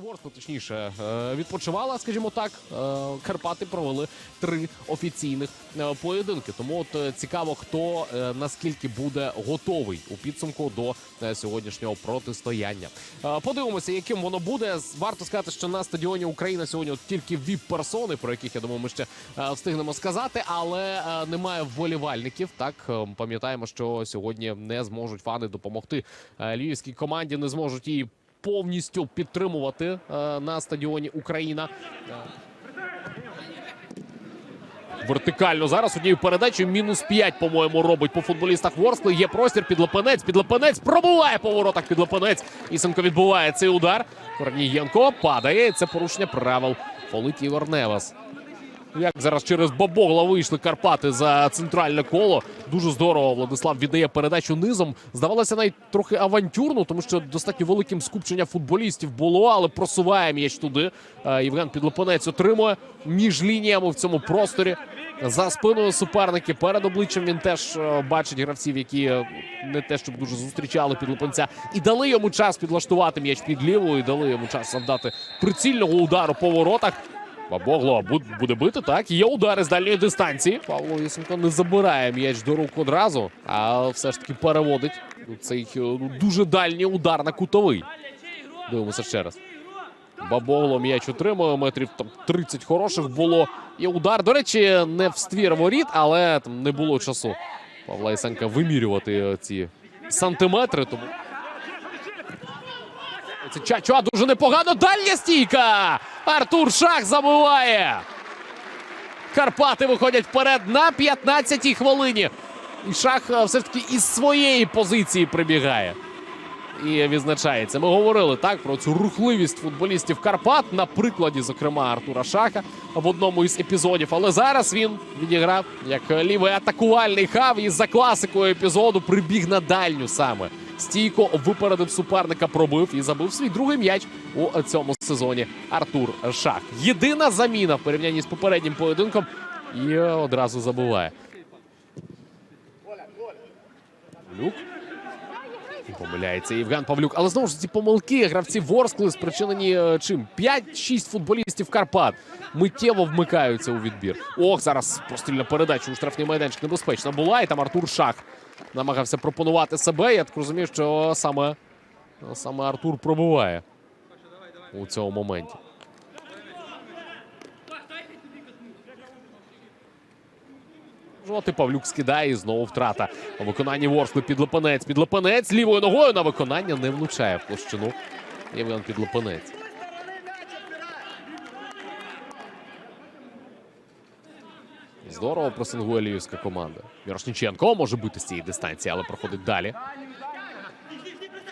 Ворскла, точніше, е, відпочивала, скажімо так. Е, Карпати провели три офіційних е, поєдинки. Тому от цікаво, хто наскільки буде готовий у підсумку до сьогоднішнього протистояння. Подивимося, яким воно буде. Варто сказати, що на стадіоні Україна сьогодні от тільки віп-персони, про яких я думаю, ми ще встигнемо сказати, але немає вболівальників. Так пам'ятаємо, що сьогодні не зможуть фани допомогти львівській команді, не зможуть її повністю підтримувати е, на стадіоні Україна. Е, Вертикально зараз однією передачею мінус 5, по-моєму, робить по футболістах Ворскли. Є простір під Лепенець. Пробуває по воротах під Лепенець. Ісенко відбуває цей удар. Корнієнко падає. Це порушення правил. Фолить Ігор Невас. Як зараз через Бабогла вийшли Карпати за центральне коло. Дуже здорово. Владислав віддає передачу низом. Здавалося, навіть трохи авантюрно, тому що достатньо великим скупчення футболістів було, але просуває м'яч туди. Е, Євген Підлопанець отримує між лініями в цьому просторі. За спиною суперники перед обличчям він теж е, бачить гравців, які е, не те, щоб дуже зустрічали підлопанця, і дали йому час підлаштувати м'яч під лівою, і дали йому час завдати прицільного удару по воротах. Бабогло буде бити, так. Є удари з дальньої дистанції. Павло Ісенко не забирає м'яч до рук одразу, а все ж таки переводить цей е, ну, дуже дальній удар на кутовий. Дивимося ще раз. Бабогло м'яч отримує, метрів там 30 хороших було. І удар, до речі, не в ствір воріт, але там не було часу Павла Ісенка вимірювати е, ці сантиметри. Тому це Чачуа дуже непогано. Дальня стійка! Артур Шах забиває. Карпати виходять вперед на 15-й хвилині. І Шах е, все ж таки із своєї позиції прибігає. І відзначається. Ми говорили так про цю рухливість футболістів Карпат на прикладі, зокрема, Артура Шаха в одному із епізодів. Але зараз він відіграв як лівий атакувальний хав і за класикою епізоду прибіг на дальню саме. Стійко випередив суперника, пробив і забив свій другий м'яч у цьому сезоні. Артур Шах. Єдина заміна в порівнянні з попереднім поєдинком і одразу забиває. Люк. Помиляється Євген Павлюк. Але знову ж ці помилки гравці Ворскли спричинені е, чим? 5-6 футболістів Карпат миттєво вмикаються у відбір. Ох, зараз прострільна передача у штрафний майданчик небезпечна була. І там Артур Шах намагався пропонувати себе. Я так розумію, що саме, саме Артур пробиває у цьому моменті. Жоти Павлюк скидає і знову втрата. У виконанні Ворскли підлепенець. Підлепенець лівою ногою на виконання не влучає в площину. Євген підлепенець. Здорово пресингує львівська команда. Мірошніченко може бити з цієї дистанції, але проходить далі.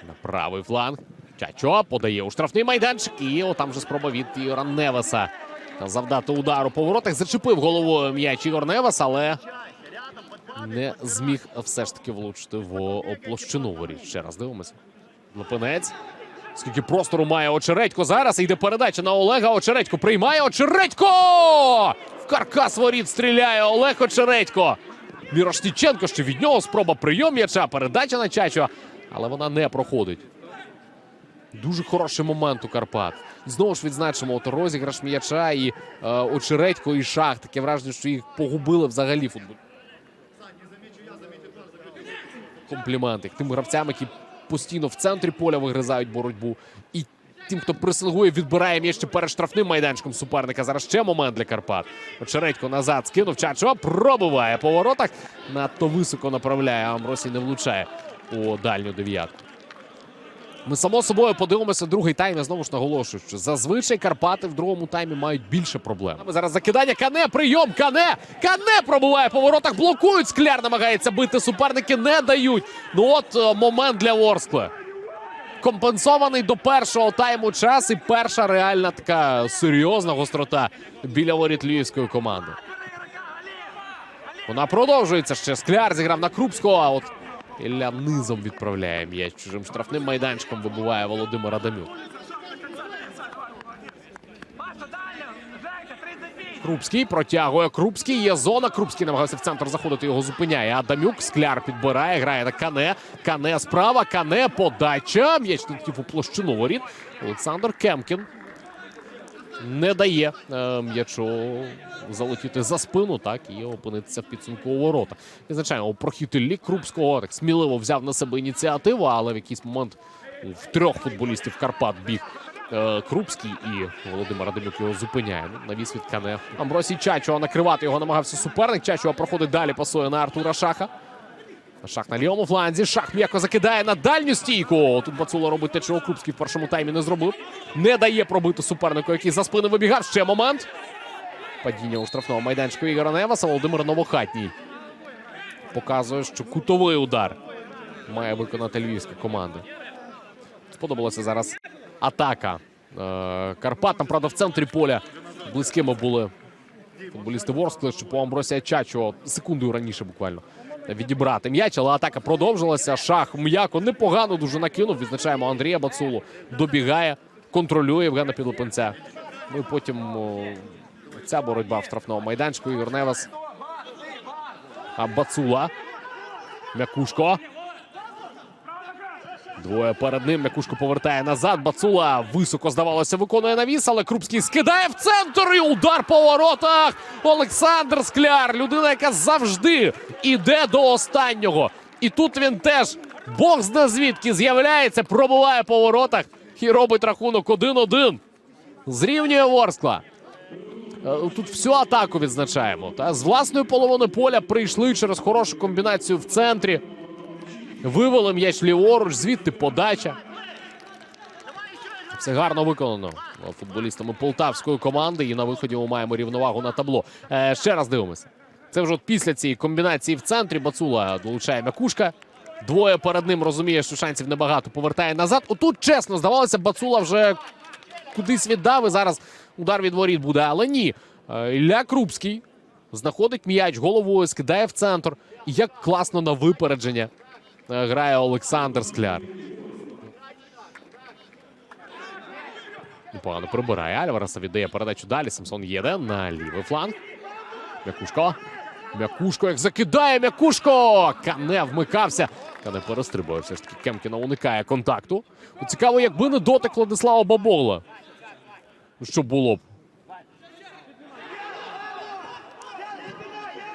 На правий фланг. Чачо подає у штрафний майданчик. І отам же спроба від Ігора Невеса. Завдати удару по воротах. Зачепив головою м'яч Ігор Невес, але не зміг все ж таки влучити в площину воріт. Ще раз дивимося. Лопинець. Скільки простору має Очередько зараз. Йде передача на Олега. Очередько приймає. Очередько! Каркас воріт стріляє Олег Очередько. Мірошніченко ще від нього спроба прийом м'яча. Передача на Чачо. Але вона не проходить. Дуже хороший момент у Карпат. Знову ж відзначимо от розіграш м'яча і е, Очередько і Шах. Таке враження, що їх погубили взагалі футбол. Компліменти тим гравцям, які постійно в центрі поля вигризають боротьбу. І тим, хто пресингує, відбирає м'яч перед штрафним майданчиком суперника. Зараз ще момент для Карпат. Очередько назад скинув. Чачо пробиває по воротах. Надто високо направляє. а Амросій не влучає у дальню дев'ятку. Ми само собою подивимося другий тайм. Я знову ж наголошую, що зазвичай Карпати в другому таймі мають більше проблем. Зараз закидання Кане, прийом Кане! Кане пробуває по воротах, блокують. Скляр намагається бити. Суперники не дають. Ну от е, момент для Ворскли. Компенсований до першого тайму час і перша реальна така серйозна гострота біля воріт львівської команди. Вона продовжується ще. Скляр зіграв на Крупського. А от Ілля низом відправляє м'яч чужим штрафним майданчиком вибуває Володимир Адамюк. Крупський протягує Крупський. Є зона. Крупський намагався в центр заходити. Його зупиняє. Адамюк. Скляр підбирає. Грає на Кане. Кане справа. Кане подача. М'яч летів у площину воріт. Олександр Кемкін не дає е, м'ячу залетіти за спину, так і опинитися в підсумку у ворота. Відзначаємо, прохід Іллі Крупського так сміливо взяв на себе ініціативу, але в якийсь момент в трьох футболістів Карпат біг Крупський і Володимир Радимюк його зупиняє. Ну, навіс від Кане. Амбросій Чачова накривати його намагався суперник. Чачова проходить далі, пасує на Артура Шаха. Шах на лівому фланзі. Шах м'яко закидає на дальню стійку. Тут Бацула робить те, чого Крупський в першому таймі не зробив. Не дає пробити супернику, який за спини вибігав. Ще момент. Падіння у штрафному майданчику Ігора Неваса. Володимир Новохатній показує, що кутовий удар має виконати львівська команда. Сподобалася зараз атака е, Карпат. Там, правда, в центрі поля близькими були футболісти Ворскли, що по Амбросія Чачо секундою раніше буквально відібрати м'яч, але атака продовжилася. Шах м'яко непогано дуже накинув. Відзначаємо Андрія Бацулу. Добігає, контролює Євгена Підлипенця. Ну і потім о, ця боротьба в штрафному майданчику. Ігор Невас. А Бацула. Мякушко. Двоє перед ним. Мякушко повертає назад. Бацула високо, здавалося, виконує навіс, але Крупський скидає в центр і удар по воротах. Олександр Скляр. Людина, яка завжди іде до останнього. І тут він теж Бог зна звідки з'являється, пробуває по воротах і робить рахунок 1-1. Зрівнює Ворскла. Е, Тут всю атаку відзначаємо. Та з власної половини поля прийшли через хорошу комбінацію в центрі. Вивели м'яч ліворуч, звідти подача. Все гарно виконано футболістами полтавської команди. І на виході ми маємо рівновагу на табло. Е, ще раз дивимося. Це вже от після цієї комбінації в центрі. Бацула долучає м'якушка. Двоє перед ним розуміє, що шансів небагато. Повертає назад. Отут, чесно, здавалося, Бацула вже кудись віддав. І зараз удар від воріт буде. Але ні. Е, Ілля Крупський знаходить м'яч головою, скидає в центр. І як класно на випередження грає Олександр Скляр. Непогано прибирає Альвареса, віддає передачу далі. Самсон їде на лівий фланг. Мякушко. Мякушко як закидає Мякушко! Кане вмикався. Кане перестрибує. Все ж таки Кемкіна уникає контакту. Ну, Цікаво, якби не дотик Владислава Бабогла. Ну, Що було б?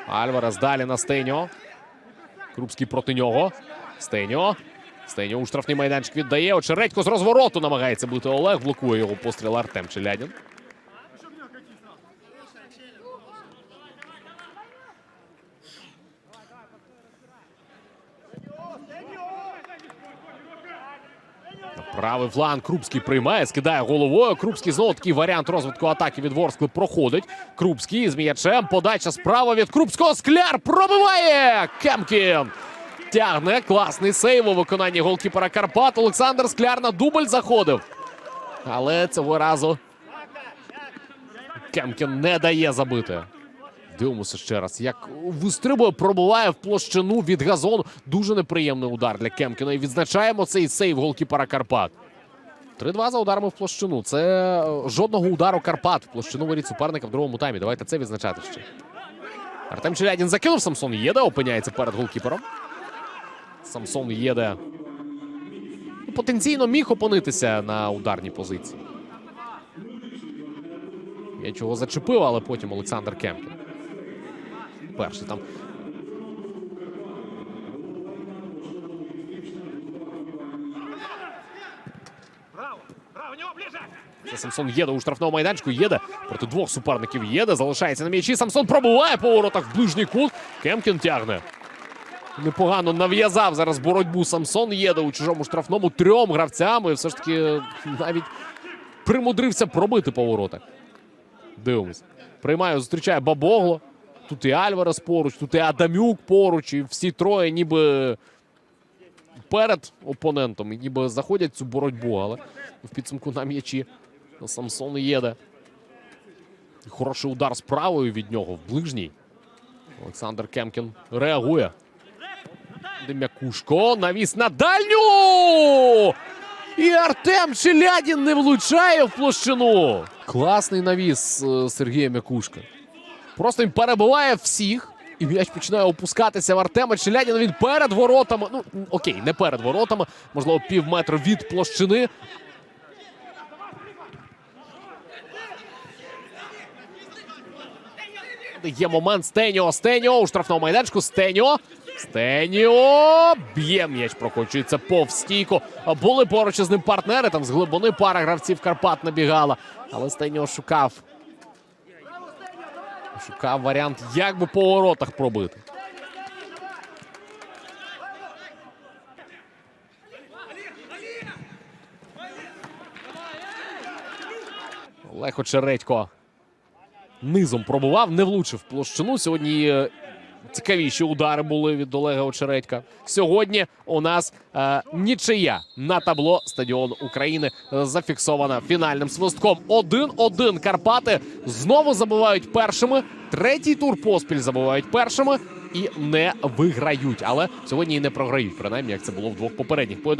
Альварес далі на Стеньо. Крупський проти нього. Стеньо. Стеньо у штрафний майданчик віддає. Очередько з розвороту намагається бути Олег. Блокує його постріл Артем Челядін. Правий фланг Крупський приймає, скидає головою. Крупський знову такий варіант розвитку атаки від Ворскли проходить. Крупський з м'ячем. Подача справа від Крупського. Скляр пробиває. Кемкін тягне. Класний сейв у виконанні голкіпера Карпат. Олександр Скляр на дубль заходив. Але цього разу Кемкін не дає забити. Дивимося ще раз, як вистрибує, пробуває в площину від газону. Дуже неприємний удар для Кемкіна. І відзначаємо цей сейв голкіпера Карпат. 3-2 за ударами в площину. Це е, жодного удару Карпат в площину воріт суперника в другому таймі. Давайте це відзначати ще. Артем Челядін закинув. Самсон Єде опиняється перед голкіпером. Самсон Єде ну, потенційно міг опинитися на ударній позиції. Я чого зачепив, але потім Олександр Кемкін. Перший там. Це Самсон їде у штрафному майданчику. Їде проти двох суперників. Їде, залишається на м'ячі. Самсон пробуває по воротах в ближній кут. Кемкін тягне. Непогано нав'язав зараз боротьбу Самсон. Їде у чужому штрафному трьом гравцями. Все ж таки навіть примудрився пробити по воротах. Дивимось. Приймає, зустрічає Бабогло. Тут і Альварес поруч, тут і Адамюк поруч, і всі троє ніби перед опонентом, і ніби заходять цю боротьбу, але в підсумку на м'ячі Самсон їде. Хороший удар з правою від нього в ближній. Олександр Кемкін реагує. Дем'якушко навіс на дальню! І Артем Челядін не влучає в площину. Класний навіс е, Сергія Мякушка. Просто він перебиває всіх. І м'яч починає опускатися в Артема Челядіна. Він перед воротами. Ну, окей, не перед воротами. Можливо, пів метра від площини. Є момент Стеніо. Стеніо у штрафному майданчику. Стеніо. Стеніо. Б'є м'яч, прокочується повз стійку. Були поруч із ним партнери. Там з глибини пара гравців Карпат набігала. Але Стеніо шукав. Шукав варіант, як би по воротах пробити. Олег Очередько низом пробував, не влучив площину. Сьогодні е, цікавіші удари були від Олега Очередька. Сьогодні у нас е, нічия на табло стадіону України зафіксована фінальним свистком. 1-1 Карпати знову забувають першими. Третій тур поспіль забувають першими і не виграють. Але сьогодні і не програють. Принаймні, як це було в двох попередніх поєдинках.